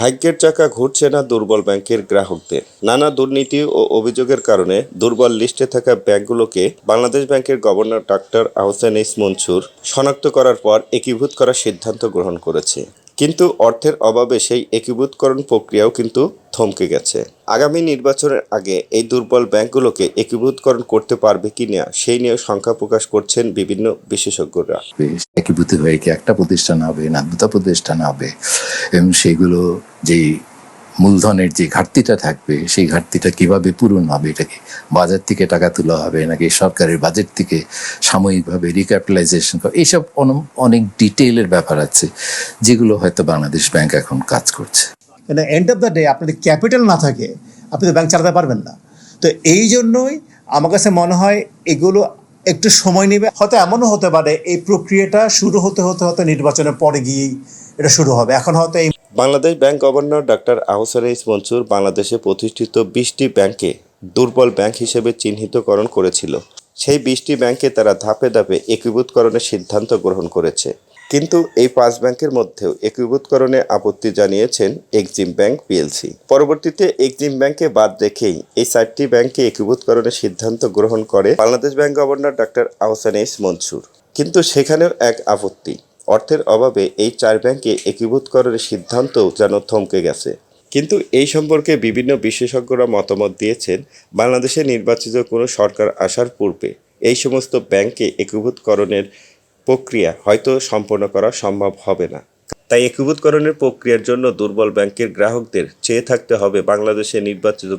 ভাগ্যের চাকা ঘুরছে না দুর্বল ব্যাংকের গ্রাহকদের। নানা দুর্নীতি ও অভিযোগের কারণে দুর্বল লিস্টে থাকা ব্যাংকগুলোকে বাংলাদেশ ব্যাংকের governor doctor Ahsan H Mansur শনাক্ত করার পর একীভূত করার সিদ্ধান্ত গ্রহণ করেছে। কিন্তু অর্থের অভাবে সেই একীভূতকরণ প্রক্রিয়াও কিন্তু থমকে গেছে। আগামী নির্বাচনের আগে এই দুর্বল ব্যাংকগুলোকে একীভূতকরণ করতে পারবে কিনা সেই নিয়ে শঙ্কা প্রকাশ করছেন বিভিন্ন বিশেষজ্ঞরা। একীভূত হয়ে কি একটা প্রতিষ্ঠান হবে না দুটা প্রতিষ্ঠান হবে, এবং সেগুলো যেই মূলধনের যে ঘাটতিটা থাকবে, সেই ঘাটতিটা কীভাবে পূরণ হবে? এটাকে বাজার থেকে টাকা তোলা হবে নাকি সরকারের বাজেট থেকে সাময়িকভাবে রিক্যাপিটালাইজেশন এইসব অনেক ডিটেইলের ব্যাপার আছে, যেগুলো হয়তো বাংলাদেশ ব্যাংক এখন কাজ করছে। এন্ড অফ দ্য ডে আপনাদের ক্যাপিটাল না থাকে, আপনি তো ব্যাংক চালাতে পারবেন না। তো এই জন্যই আমার কাছে মনে হয় এগুলো একটু সময় নেবে। হয়তো এমনও হতে পারে, এই প্রক্রিয়াটা শুরু হতে হতে হতে নির্বাচনের পরে গিয়েই এটা শুরু হবে। এখন হয়তো এই Bangladesh bank governor doctor Ahsan H Mansur বাংলাদেশে প্রতিষ্ঠিত বিশটি ব্যাংকে দুর্বল ব্যাংক হিসেবে চিহ্নিতকরণ করেছিল। সেই বিশটি ব্যাংকে তারা ধাপে ধাপে একীভূতকরণের সিদ্ধান্ত গ্রহণ করেছে। কিন্তু এই পাঁচ ব্যাংকের মধ্যেও একীভূতকরণে আপত্তি জানিয়েছেন এক্সিম ব্যাংক পিএলসি। পরবর্তীতে এক্সিম ব্যাংকে বাদ রেখেই এই চারটি ব্যাংকে একীভূতকরণের সিদ্ধান্ত গ্রহণ করে Bangladesh bank governor doctor Ahsan H Mansur. কিন্তু সেখানেও এক আপত্তি। অর্থের অভাবে এই চার ব্যাংকে একীভূতকরণের সিদ্ধান্ত যেন থমকে গেছে। কিন্তু এই সম্পর্কে বিভিন্ন বিশেষজ্ঞরা মতামত দিয়েছেন, বাংলাদেশে নির্বাচিত কোনো সরকার আসার পূর্বে এই সমস্ত ব্যাংকে একীভূতকরণের প্রক্রিয়া হয়তো সম্পন্ন করা সম্ভব হবে না। তাই একীভূতকরণের প্রক্রিয়ার জন্য দুর্বল ব্যাংকের গ্রাহকদের চেয়ে থাকতে হবে বাংলাদেশে নির্বাচিত